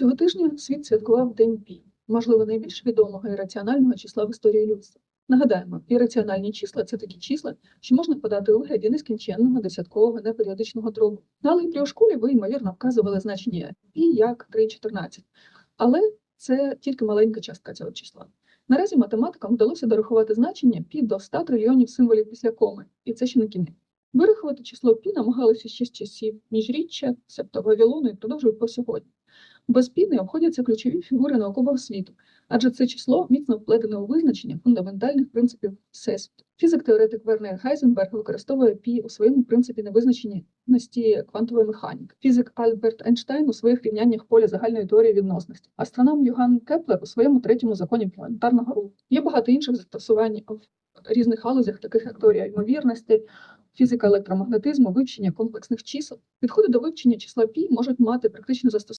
Цього тижня світ святкував День Пі, можливо, найбільш відомого і раціонального числа в історії людства. Нагадаємо, ірраціональні числа це такі числа, що можна подати у вигляді нескінченного десяткового неперіодичного дробу. Алгебрі у школі ви, ймовірно, вказували значення пі як 3,14. Але це тільки маленька частка цього числа. Наразі математикам вдалося дорахувати значення пі до 100 трильйонів символів після коми, і це ще не кінець. Вирахувати число пі намагалися ще з часів міжріччя, себто Вавилону і продовжують по сьогодні. Без пі не обходяться ключові фігури наукового світу, адже це число міцно вплетене у визначення фундаментальних принципів всесвіту. Фізик-теоретик Вернер Гайзенберг використовує пі у своєму принципі невизначеності квантової механіки. Фізик Альберт Ейнштейн у своїх рівняннях поля загальної теорії відносності. Астроном Йоганн Кеплер у своєму третьому законі планетарного руху. Є багато інших застосувань в різних галузях, таких як теорія ймовірності, фізика електромагнетизму, вивчення комплексних чисел. Підходи до вивчення числа пі можуть мати практичне застосування.